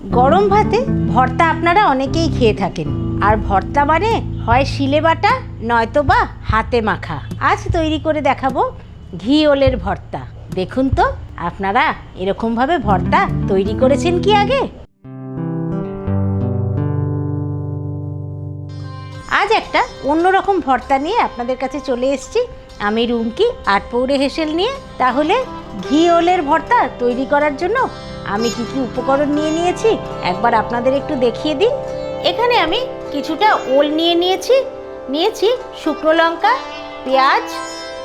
গরম ভাতে ভর্তা আপনারা অনেকেই খেয়ে থাকেন। আর ভর্তা মানে হয় শিলে বাটা, নয়তো বা হাতে মাখা। আজ তৈরি করে দেখাবো ঘি ওলের ভর্তা। দেখুন তো, আপনারা এরকমভাবে ভর্তা তৈরি করেছেন কি আগে? আজ একটা অন্যরকম ভর্তা নিয়ে আপনাদের কাছে চলে এসেছি। আমি রুমকি আট পৌরে হেসেল নিয়ে। তাহলে ঘি ওলের ভর্তা তৈরি করার জন্য আমি কি কি উপকরণ নিয়ে নিয়েছি? একবার আপনাদের একটু দেখিয়ে দিন এখানে আমি কিছুটা ওল নিয়ে নিয়েছি। নিয়েছি শুকনো লঙ্কা, পেঁয়াজ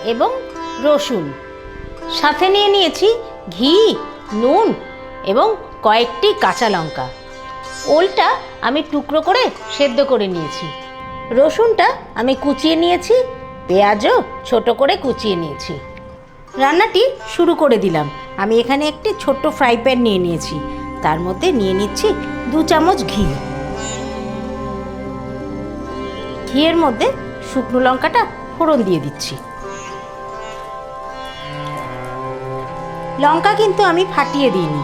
এবং রসুন। সাথে নিয়ে নিয়েছি ঘি, নুন এবং কয়েকটি কাঁচা লঙ্কা। ওলটা আমি টুকরো করে সেদ্ধ করে নিয়েছি। রসুনটা আমি কুচিয়ে নিয়েছি, পেঁয়াজও ছোট করে কুচিয়ে নিয়েছি। রান্নাটি শুরু করে দিলাম। আমি এখানে একটি ছোট্ট ফ্রাই প্যান নিয়ে নিয়েছি। তার মধ্যে নিয়ে নিচ্ছি দু চামচ ঘি। ঘিয়ের মধ্যে শুকনো লঙ্কাটা ফোড়ন দিয়ে দিচ্ছি। লঙ্কা কিন্তু আমি ফাটিয়ে দিইনি।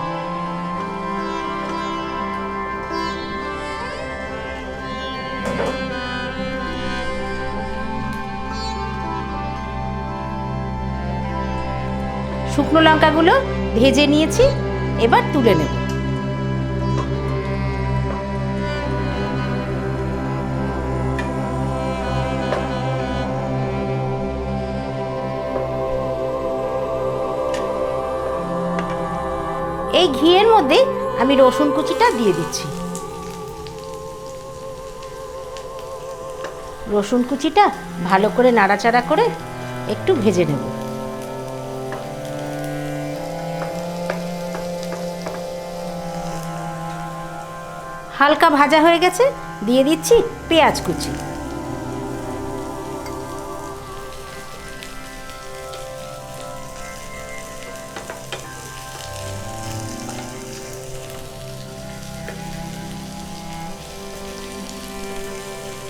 শুকনো লঙ্কাগুলো ভেজে নিয়েছি, এবার তুলে নেব। এই ঘিয়ের মধ্যে আমি রসুন কুচিটা দিয়ে দিচ্ছি। রসুন কুচিটা ভালো করে নাড়াচাড়া করে একটু ভেজে নেব। হালকা ভাজা হয়ে গেছে, দিয়ে দিচ্ছি পেঁয়াজ কুচি।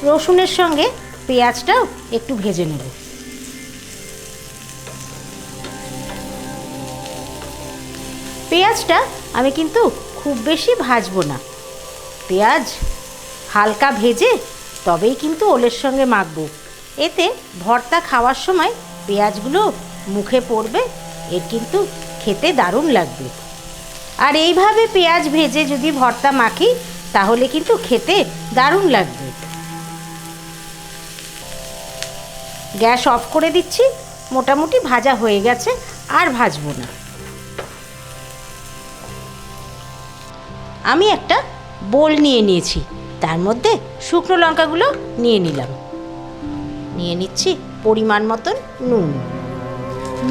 রসুনের সঙ্গে পেঁয়াজটাও একটু ভেজে নেব। পেঁয়াজটা আমি কিন্তু খুব বেশি ভাজবো না। পেঁয়াজ হালকা ভেজে তবেই কিন্তু ওলের সঙ্গে মাখবো। এতে ভর্তা খাওয়ার সময় পেঁয়াজগুলো মুখে পড়বে, এর কিন্তু খেতে দারুণ লাগবে। আর এইভাবে পেঁয়াজ ভেজে যদি ভর্তা মাখি, তাহলে কিন্তু খেতে দারুণ লাগবে। গ্যাস অফ করে দিচ্ছি, মোটামুটি ভাজা হয়ে গেছে, আর ভাজবো না। আমি একটা বোল নিয়ে নিয়েছি। তার মধ্যে শুকনো লঙ্কাগুলো নিয়ে নিলাম। নিয়ে নিচ্ছি পরিমাণ মতন নুন।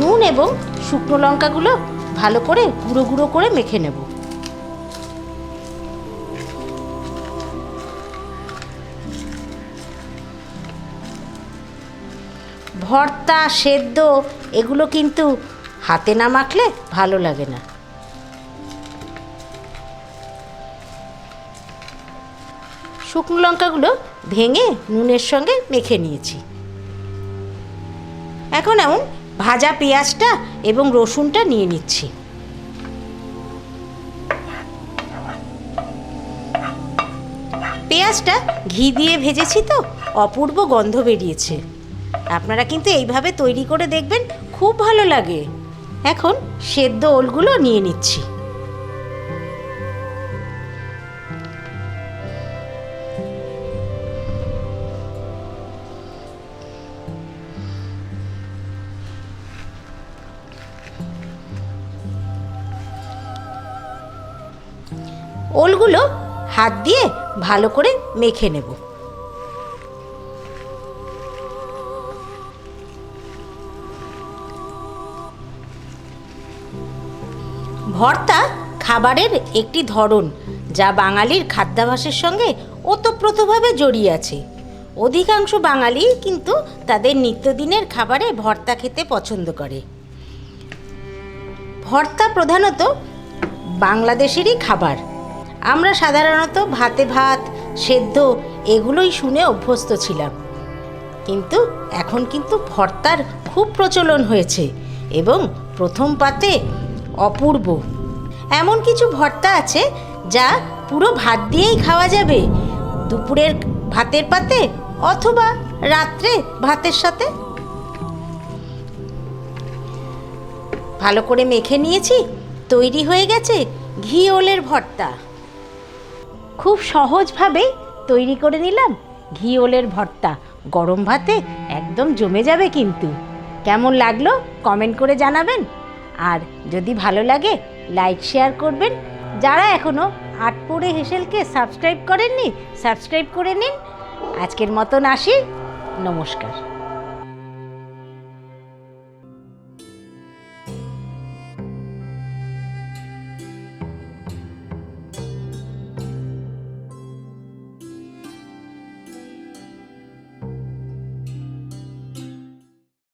নুন এবং শুকনো লঙ্কাগুলো ভালো করে গুঁড়ো গুঁড়ো করে মেখে নেব। ভর্তা, সেদ্ধ, এগুলো কিন্তু হাতে না মাখলে ভালো লাগে না। শুকনো লঙ্কাগুলো ভেঙে নুনের সঙ্গে মেখে নিয়েছি। এখন এমন ভাজা পেঁয়াজটা এবং রসুনটা নিয়ে নিচ্ছি। পেঁয়াজটা ঘি দিয়ে ভেজেছি তো, অপূর্ব গন্ধ বেরিয়েছে। আপনারা কিন্তু এইভাবে তৈরি করে দেখবেন, খুব ভালো লাগে। এখন সেদ্ধ ওলগুলো নিয়ে নিচ্ছি। ওলগুলো হাত দিয়ে ভালো করে মেখে নেব। ভর্তা খাবারের একটি ধরন যা বাঙালির খাদ্যাভাসের সঙ্গে ওতপ্রোতভাবে জড়িয়ে আছে। অধিকাংশ বাঙালি কিন্তু তাদের নিত্যদিনের খাবারে ভর্তা খেতে পছন্দ করে। ভর্তা প্রধানত বাংলাদেশেরই খাবার। আমরা সাধারণত ভাতে ভাত, সেদ্ধ এগুলোই শুনে অভ্যস্ত ছিলাম। কিন্তু এখন কিন্তু ভর্তার খুব প্রচলন হয়েছে এবং প্রথম পাতে অপূর্ব। এমন কিছু ভর্তা আছে যা পুরো ভাত দিয়েই খাওয়া যাবে। দুপুরের ভাতের পাতে অথবা রাত্রে ভাতের সাথে। ভালো করে মেখে নিয়েছি, তৈরি হয়ে গেছে ঘি ওলের ভর্তা। খুব সহজভাবেই তৈরি করে নিলাম। ঘি ওলের ভর্তা। গরম ভাতে একদম জমে যাবে কিন্তু। কেমন লাগল কমেন্ট করে জানাবেন। আর যদি ভালো লাগে, লাইক, শেয়ার করবেন। যারা এখনও আটপোড়ে হেসেলকে সাবস্ক্রাইব করেননি, সাবস্ক্রাইব করে নিন। আজকের মতন আসি। নমস্কার।